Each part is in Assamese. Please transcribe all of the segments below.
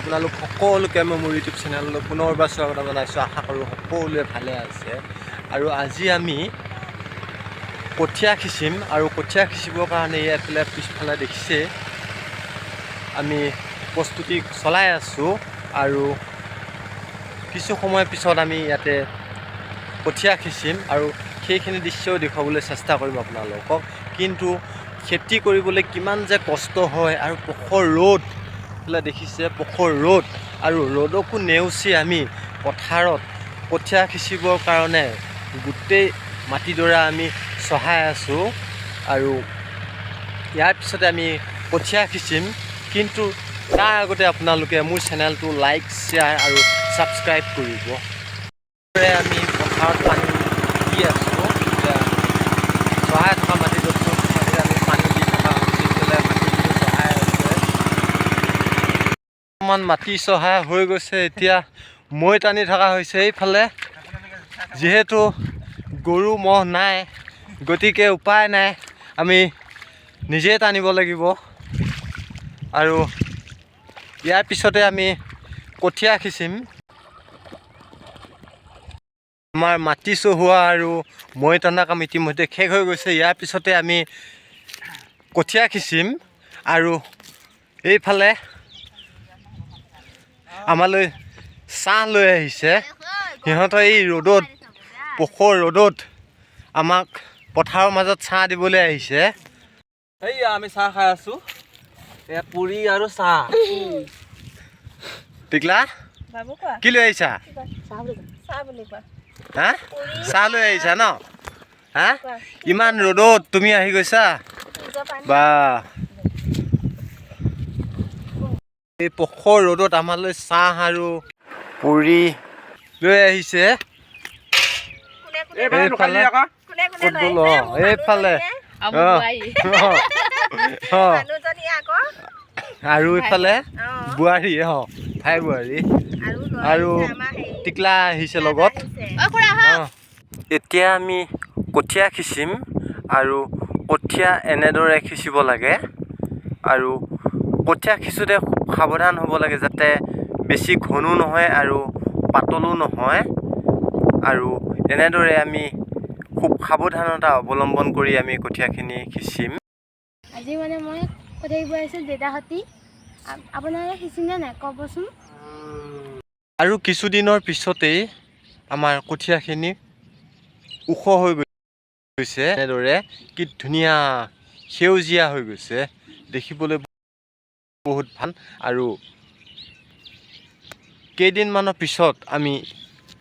আপোনালোক সকলোকে মই মোৰ ইউটিউব চেনেললৈ পুনৰবাৰ স্বাগতম জনাইছোঁ। আশা কৰোঁ সকলোৱে ভালে আছে। আৰু আজি আমি কঠীয়া সিঁচিম আৰু কঠীয়া সিঁচিবৰ কাৰণে এইফালে পিছফালে দেখিছে, আমি প্ৰস্তুতি চলাই আছোঁ আৰু কিছু সময়ৰ পিছত আমি ইয়াতে কঠীয়া সিঁচিম আৰু সেইখিনি দৃশ্যও দেখুৱাবলৈ চেষ্টা কৰিম আপোনালোকক। কিন্তু খেতি কৰিবলৈ কিমান যে কষ্ট হয় আৰু প্ৰখৰ ৰ'দ এইফালে দেখিছে প্ৰখৰ ৰ'দ আৰু ৰ'দকো নেওচি আমি পথাৰত কঠীয়া সিঁচিবৰ কাৰণে গোটেই মাটিডৰা আমি চহাই আছোঁ আৰু ইয়াৰ পিছতে আমি কঠীয়া সিঁচিম। কিন্তু তাৰ আগতে আপোনালোকে মোৰ চেনেলটো লাইক, শ্বেয়াৰ আৰু ছাবস্ক্ৰাইব কৰিব। আমি পথাৰত অকণমান মাটি চহাই হৈ গৈছে এতিয়া মৈ টানি থকা হৈছে এইফালে। যিহেতু গৰু ম'হ নাই গতিকে উপায় নাই আমি নিজেই টানিব লাগিব। আৰু ইয়াৰ পিছতে আমি কঠীয়া সিঁচিম। আমাৰ মাটি চহোৱা আৰু মৈ টনা কাম ইতিমধ্যে শেষ হৈ গৈছে। ইয়াৰ পিছতে আমি কঠীয়া সিঁচিম আৰু এইফালে আমালৈ চাহ লৈ আহিছে। সিহঁতৰ এই ৰ'দত প্ৰখৰ ৰ'দত আমাক পথাৰৰ মাজত ছাঁ দিবলৈ আহিছে। এইয়া আমি চাহ খাই আছো। এয়া পুৰি আৰু চাহ। টিকলা কি লৈ আহিছা? হা? চাহ লৈ আহিছা ন? হা? ইমান ৰ'দত তুমি আহি গৈছা? বা। এই পখৰ ৰ'দত আমালৈ চাহ আৰু পুৰি। লৈ আহিছে। এইফালে আৰু এইফালে বোৱাৰী অ ভাই বোৱাৰী। আৰু টিকলা আহিছে লগত। এতিয়া আমি কঠীয়া সিঁচিম আৰু কঠীয়া এনেদৰে সিঁচিব লাগে। আৰু কঠীয়া সিঁচোতে সাৱধান হ'ব লাগে যাতে বেছি ঘনো নহয় আৰু পাতলো নহয়। আৰু এনেদৰে আমি খুব সাৱধানতা অৱলম্বন কৰি আমি কঠীয়াখিনি সিঁচিম। আজি মানে মই কঠিয়া গৈ আছোঁ দেউতাহঁতি আপোনালোকে সিঁচিলে নাই? ক'বচোন আৰু কিছুদিনৰ পিছতেই আমাৰ কঠীয়াখিনি ওখ হৈ গৈ- গৈছে। এনেদৰে কি ধুনীয়া সেউজীয়া হৈ গৈছে। দেখিবলৈ বহুত ভাল আৰু কেইদিনমানৰ পিছত আমি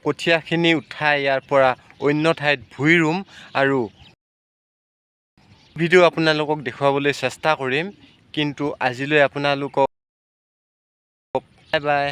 কঠীয়াখিনি উঠাই ইয়াৰ পৰা অন্য ঠাইত ভূঁই ৰুম আৰু ভিডিঅ' আপোনালোকক দেখুৱাবলৈ চেষ্টা কৰিম। কিন্তু আজিলৈ আপোনালোকক বাই বাই।